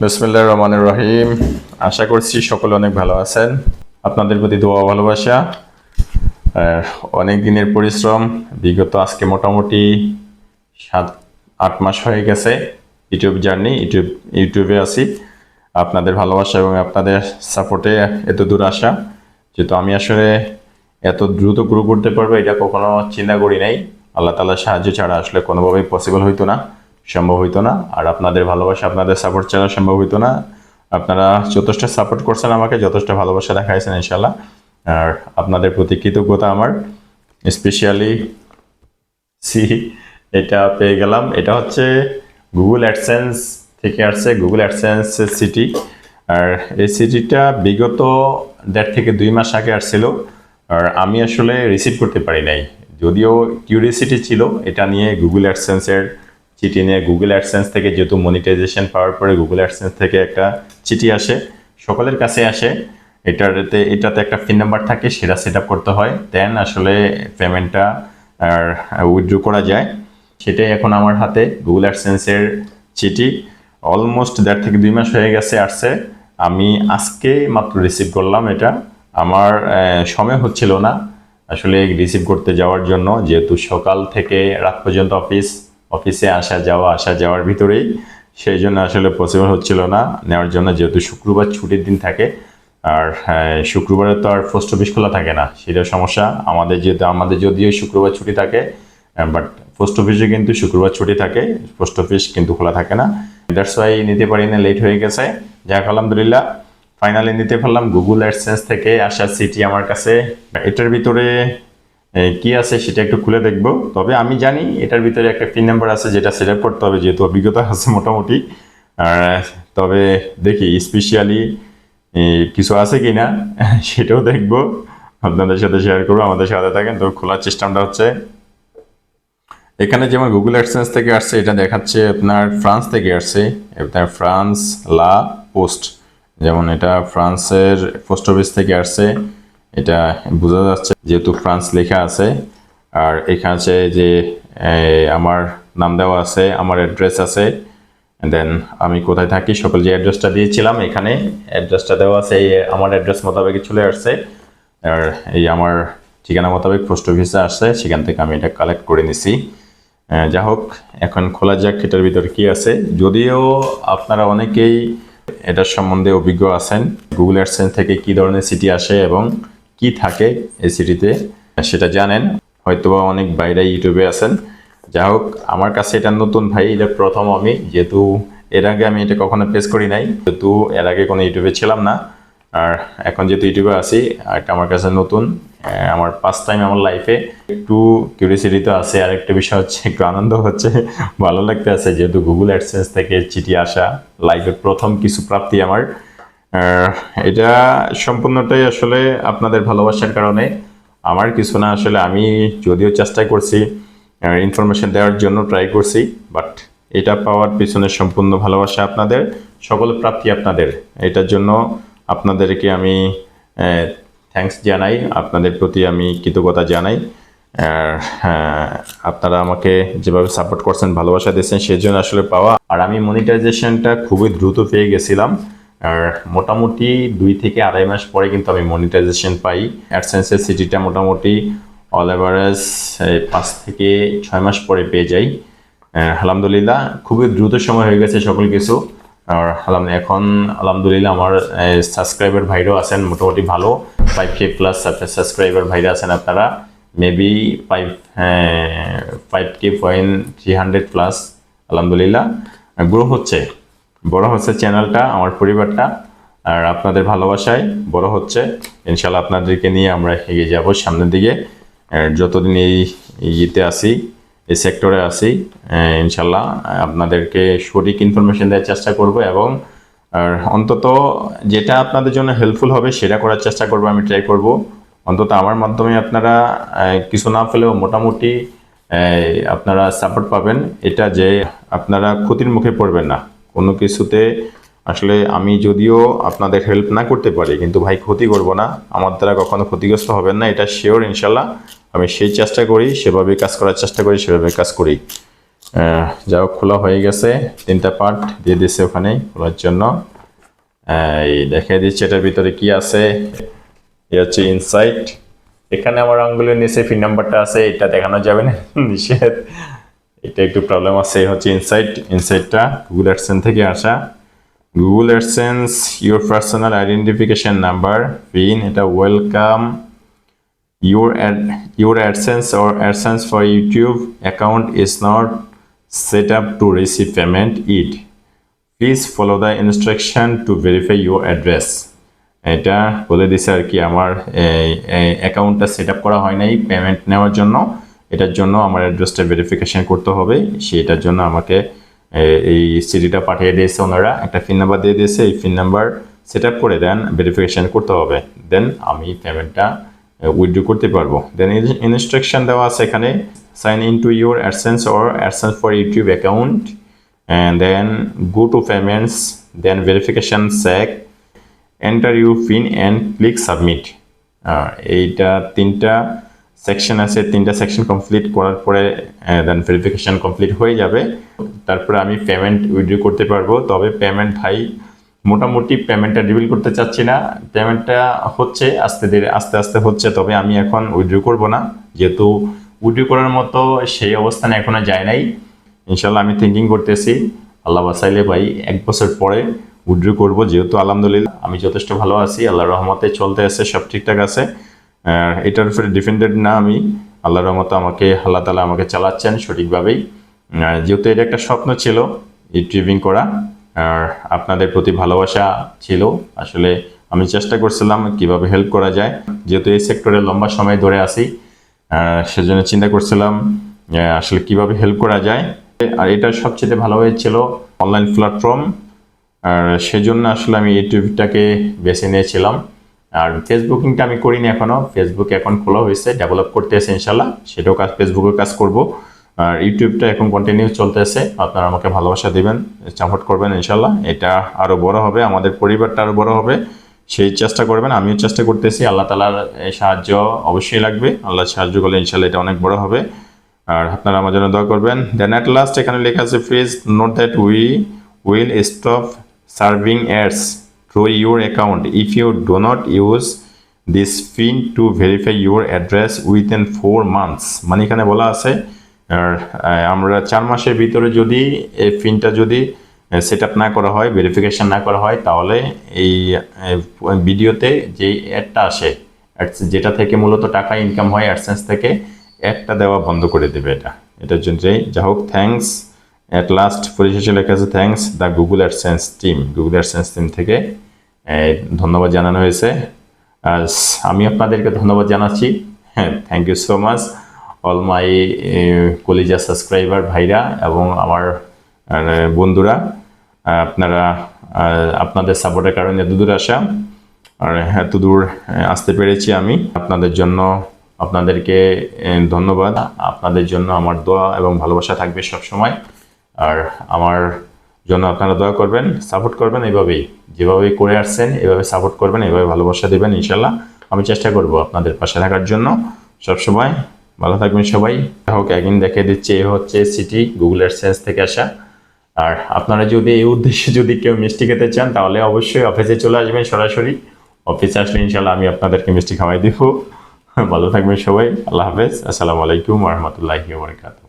বিসমুল্লাহ রহমানুর রহিম। আশা করছি সকলে অনেক ভালো আছেন। আপনাদের প্রতি দোয়া ভালোবাসা। অনেক দিনের পরিশ্রম। বিগত আজকে মোটামুটি সাত, আট মাস হয়ে গেছে ইউটিউব জার্নি, ইউটিউব, ইউটিউবে আছি। আপনাদের ভালোবাসা এবং আপনাদের সাপোর্টে এত দূর আসা। যেহেতু আমি আসলে এত দ্রুত গ্রো করতে পারব, এটা কখনো চিন্তা করি নাই। আল্লাহ তালার সাহায্য ছাড়া আসলে কোনোভাবেই পসিবল হইতো না। সম্ভব হইতো না। আর আপনাদের ভালোবাসা, আপনাদের সাপোর্ট ছাড়া সম্ভব হইতো না। আপনারা যথেষ্ট সাপোর্ট করছেন আমাকে, যথেষ্ট ভালোবাসা দেখাইছেন ইনশাল্লাহ আর আপনাদের প্রতি কৃতজ্ঞতা আমার। স্পেশালি সি, এটা পেয়ে গেলাম। এটা হচ্ছে গুগল অ্যাডসেন্স থেকে আসছে গুগল অ্যাডসেন্স সিটি আর এই সিটিটা বিগত দেড় থেকে দুই মাস আগে আসছিল। আর আমি আসলে রিসিভ করতে পারি নাই। যদিও কিউরিয়াসিটি ছিল, এটা নিয়ে গুগল অ্যাডসেন্সের চিঠি নিয়ে গুগল অ্যাডসেন্স থেকে যেহেতু মনিটাইজেশন পাওয়ার পরে গুগল অ্যাডসেন্স থেকে একটা চিঠি আসে, সকলের কাছে আসে। এটাতে এটাতে একটা পিন নাম্বার থাকে, সেটা সেট করতে হয়। দেন আসলে পেমেন্টটা আর উইথড্র করা যায়। সেটাই এখন আমার হাতে গুগল অ্যাডসেন্সের চিঠি। অলমোস্ট দেড় থেকে দুই মাস হয়ে গেছে আসছে। আমি আজকে মাত্র রিসিভ করলাম এটা। আমার সময় হচ্ছিল না আসলে রিসিভ করতে যাওয়ার জন্য। যেহেতু সকাল থেকে রাত পর্যন্ত অফিস অফিসে আসা যাওয়া আসা যাওয়ার ভিতরেই সেই জন্য আসলে পসিবল হচ্ছিল না। নেওয়ার জন্য যেহেতু শুক্রবার ছুটির দিন থাকে আর হ্যাঁ, শুক্রবারে তো আর পোস্ট অফিস খোলা থাকে না। সেটা সমস্যা। আমাদের যেহেতু আমাদের যদিও শুক্রবার ছুটি থাকে বাট পোস্ট অফিসে কিন্তু শুক্রবার ছুটি থাকে। পোস্ট অফিস কিন্তু খোলা থাকে না। দ্যাটস ওয়াই নিতে পারি না লেট হয়ে গেছে। যাক আলহামদুলিল্লাহ ফাইনালি নিতে পারলাম। গুগল অ্যাডসেন্স থেকে আসা সিটি আমার কাছে। এটার ভিতরে কি আছে সেটা একটু খুলে দেখব। তবে আমি জানি এটার ভিতরে একটা পিন নাম্বার আছে যেটা সেট করতে হবে, যেহেতু অভিজ্ঞতা আছে মোটামুটি। তবে দেখি স্পেশালি কিছু আছে কি না সেটাও দেখব। আপনাদের সাথে শেয়ার করব, আমাদের সাথে থাকেন তো খোলার সিস্টেমটা হচ্ছে। এখানে যেমন গুগল অ্যাডসেন্স থেকে আসছে, এটা দেখাচ্ছে আপনার ফ্রান্স থেকে আসছে। আপনার ফ্রান্স লা পোস্ট যেমন এটা ফ্রান্সের পোস্ট অফিস থেকে আসছে। এটা বোঝা যাচ্ছে যেহেতু ফ্রান্স লেখা আছে, আর এখানে যে আমার নাম দেওয়া আছে, আমার অ্যাড্রেস আছে দেন আমি কোথায় থাকি, সকল যে অ্যাড্রেসটা দিয়েছিলাম এখানে, অ্যাড্রেসটা দেওয়া আছে, এই আমার অ্যাড্রেস মোতাবেক চলে আসছে, আর এই আমার ঠিকানা মোতাবেক পোস্ট অফিসে আসছে, সেখান থেকে আমি এটা কালেক্ট করে নিছি। যা হোক, এখন খোলা যাক, এটার ভিতরে কি আছে। যদিও আপনারা অনেকেই এটার সম্বন্ধে অভিজ্ঞ আছেন গুগল অ্যাডসেন্স থেকে কি ধরনের সিটি আসে এবং কি থাকে এই সিটিতে সেটা জানেন। হয়তোবা অনেক বাইরে ইউটিউবে আছেন। যা হোক, আমার কাছে এটা নতুন ভাই, এটা প্রথম আমি। যেহেতু এর আগে আমি এটা কখনো পেস করি নাই, যেহেতু এর আগে কোনো ইউটিউবে ছিলাম না। আর এখন যেহেতু ইউটিউবে আছি এটা আমার কাছে নতুন আমার ফার্স্ট টাইম আমার লাইফে একটু কিউরিয়াসিটি তো আছে, আর একটা বিষয় হচ্ছে, একটু আনন্দ হচ্ছে, ভালো লাগতে আছে। যেহেতু গুগল অ্যাডসেন্স থেকে চিঠি আসা লাইফের প্রথম কিছু প্রাপ্তি আমার। এটা সম্পূর্ণটাই আসলে আপনাদের ভালোবাসার কারণে। আমার কিছু না, আসলে আমি যদিও চেষ্টা করছি ইনফরমেশন দেওয়ার জন্য ট্রাই করছি বাট এটা পাওয়ার পিছনে সম্পূর্ণ ভালোবাসা আপনাদের, সকল প্রাপ্তি আপনাদের। এটার জন্য আপনাদেরকে আমি থ্যাঙ্কস জানাই, আপনাদের প্রতি আমি কৃতজ্ঞতা জানাই। আপনারা আমাকে যেভাবে সাপোর্ট করছেন, ভালোবাসা দিয়েছেন সেই জন্য আসলে পাওয়া। আর আমি মনিটাইজেশনটা খুবই দ্রুত পেয়ে গেছিলাম। আর মোটামুটি দুই থেকে আড়াই মাস পরে কিন্তু আমি মনিটাইজেশন পাই। অ্যাডসেন্সের সিটিটা মোটামুটি অল এভারেজ পাঁচ থেকে ছয় মাস পরে পেয়ে যাই। আলহামদুলিল্লাহ, খুবই দ্রুত সময় হয়ে গেছে সকল কিছু। আর এখন আলহামদুলিল্লাহ আমার সাবস্ক্রাইবার ভাইরাও আছেন, মোটামুটি ভালো। ফাইভ কে প্লাস সাবস্ক্রাইবার ভাইরা আছেন আপনারা। Maybe five five K point three hundred plus আলহামদুলিল্লাহ। গ্রো হচ্ছে। বড় হচ্ছে চ্যানেলটা, আমার পরিবারটা, আর আপনাদের ভালোবাসায় বড় হচ্ছে। ইনশাল্লাহ আপনাদেরকে নিয়ে আমরা এগিয়ে যাব সামনের দিকে। যতদিন এই ইয়েতে আসি এই সেক্টরে আসি ইনশাল্লাহ আপনাদেরকে সঠিক ইনফরমেশন দেওয়ার চেষ্টা করব এবং, আর অন্তত যেটা আপনাদের জন্য হেল্পফুল হবে সেটা করার চেষ্টা করব আমি ট্রাই করব। অন্তত আমার মাধ্যমে আপনারা কিছু না পেলেও মোটামুটি আপনারা সাপোর্ট পাবেন। এটা যে আপনারা ক্ষতির মুখে পড়বেন না। কোনো কিছুতে আসলে আমি যদিও আপনাদের হেল্প না করতে পারি, কিন্তু ভাই ক্ষতি করব না। আমার দ্বারা কখনো ক্ষতিগ্রস্ত হবেন না, এটা শিওর ইনশাল্লাহ। আমি সেই চেষ্টা করি, সেভাবে কাজ করার চেষ্টা করি, সেভাবে কাজ করি। যা হোক, খোলা হয়ে গেছে তিনটা পার্ট দিয়ে দিচ্ছে ওখানে খোলার জন্য। এই দেখাই দিচ্ছে এটার ভিতরে কি আছে। এই হচ্ছে ইনসাইট এখানে আমার আঙ্গুলের নিচে ফিন নাম্বারটা আছে, এটা দেখানো যাবে না, নিষেধ। এটা একটু প্রবলেম আছে হচ্ছে ইনসাইট ইনসাইটটা গুগল অ্যাডসেন্স থেকে আসা। Google AdSense your personal identification number PIN এটা welcome your ad, your AdSense or AdSense for YouTube account is not set up to receive payment, it please follow the instruction to verify your address এটা বলে দিছে আর কি, আমার অ্যাকাউন্টটা set up করা হয় নাই পেমেন্ট নেওয়ার জন্য। এটার জন্য আমার অ্যাড্রেসটা ভেরিফিকেশান করতে হবে। সেটার জন্য আমাকে এই সিডিটা পাঠিয়ে দিয়েছে ওনারা। একটা ফিন নাম্বার দিয়ে দিয়েছে। এই ফিন নাম্বার সেট আপ করে দেন ভেরিফিকেশান করতে হবে। দেন আমি পেমেন্টটা উইথড্র করতে পারব। দেন ইনস্ট্রাকশন দেওয়া আছে এখানে sign in to your AdSense or AdSense for YouTube account and then go to payments then verification sec enter you PIN and click submit এইটা তিনটা সেকশন আছে, তিনটা সেকশন কমপ্লিট করার পরে দেন ভেরিফিকেশন কমপ্লিট হয়ে যাবে। তারপরে আমি পেমেন্ট উইথড্র করতে পারব। তবে পেমেন্ট ভাই, মোটামুটি পেমেন্টটা রিভিল করতে চাচ্ছি না। পেমেন্টটা হচ্ছে, আস্তে ধীরে, আস্তে আস্তে হচ্ছে, তবে আমি এখন উইথড্র করব না। যেহেতু উইথড্র করার মতো সেই অবস্থানে এখনও যায় নাই। ইনশাল্লাহ আমি থিঙ্কিং করতেছি। আল্লাহ বাসাইলে ভাই, এক বছর পরে উইথড্র করব। যেহেতু আলহামদুলিল্লাহ, আমি যথেষ্ট ভালো আছি। আল্লাহ রহমতে চলতে আছে, সব ঠিকঠাক আছে। এটার উপরে ডিপেন্ডেড না আমি। আল্লাহ রহমতে আমাকে আল্লাহ তালা আমাকে চালাচ্ছেন সঠিকভাবেই। যেহেতু এটা একটা স্বপ্ন ছিল এই করা আর আপনাদের প্রতি ভালোবাসা ছিল। আসলে আমি চেষ্টা করছিলাম কীভাবে হেল্প করা যায়। যেহেতু এই সেক্টরে লম্বা সময় ধরে আহ, সেজন্য চিন্তা করছিলাম আসলে কীভাবে হেল্প করা যায়। আর এটা সবচেয়ে ভালো হয়েছিল অনলাইন প্ল্যাটফর্ম আর সেজন্য আসলে আমি ইউটিউবটাকে বেছে নিয়েছিলাম। আর ফেসবুকিংটা আমি করিনি এখনও। ফেসবুক এখন খোলা হয়েছে ডেভেলপ করতেছে ইনশাল্লাহ সেটাও কাজ ফেসবুকের কাজ করব। আর ইউটিউবটা এখন কন্টিনিউ চলতেছে আপনারা আমাকে ভালোবাসা দিবেন সাপোর্ট করবেন ইনশাল্লাহ এটা আরও বড় হবে, আমাদের পরিবারটা আরও বড় হবে। সেই চেষ্টা করবেন, আমিও চেষ্টা করতেছি। আল্লাহ তালার সাহায্য অবশ্যই লাগবে। আল্লাহ সাহায্য করলে ইনশাল্লাহ এটা অনেক বড় হবে। আর আপনারা আমার জন্য দোয়া করবেন। দেন অ্যাট লাস্ট এখানে লেখা আছে please note that we will stop serving ads through your account if you do not use this PIN to verify your address within four months মানে এখানে বলা আছে আমরা চার মাসের ভিতরে যদি এই পিনটা যদি সেট আপ না করা হয় ভেরিফিকেশন না করা হয়, তাহলে এই ভিডিওতে যে অ্যাডটা আসে যেটা থেকে মূলত টাকা ইনকাম হয় অ্যাডসেন্স থেকে অ্যাডটা দেওয়া বন্ধ করে দেবে এটা। এটার জন্য যা হোক থ্যাঙ্কস অ্যাট লাস্ট পরিশেষে লেখা আছে thanks the Google AdSense team Google AdSense team থেকে ধন্যবাদ জানানো হয়েছে। আমি আপনাদেরকে ধন্যবাদ জানাচ্ছি। হ্যাঁ thank you so much all my কলিজা সাবস্ক্রাইবার ভাইরা এবং আমার বন্ধুরা। আপনারা আপনাদের সাপোর্টের কারণে এত দূর আসা। আর দূর আসতে পেরেছি আমি। আপনাদের জন্য, আপনাদেরকে ধন্যবাদ। আপনাদের জন্য আমার দোয়া এবং ভালোবাসা থাকবে সব সময় আর আমার জন্য আপনারা দয়া করবেন সাপোর্ট করবেন এইভাবেই যেভাবে করে আসছেন, এভাবে সাপোর্ট করবেন, এভাবে ভালোবাসা দেবেন ইনশাল্লাহ আমি চেষ্টা করব আপনাদের পাশে থাকার জন্য। সব সময় ভালো থাকবেন সবাই। হোক, একদিন দেখে দিচ্ছে, এ হচ্ছে সিটি গুগল সেন্স থেকে আসা। আর আপনারা যদি এই উদ্দেশ্যে যদি কেউ মিষ্টি খেতে চান, তাহলে অবশ্যই অফিসে চলে আসবেন সরাসরি। অফিসে আসলে ইনশাল্লাহ আমি আপনাদেরকে মিষ্টি খাওয়াই দিব। ভালো থাকবেন সবাই। আল্লাহ হাফেজ। আসসালামু আলাইকুম রহমতুল্লাহি বরকাত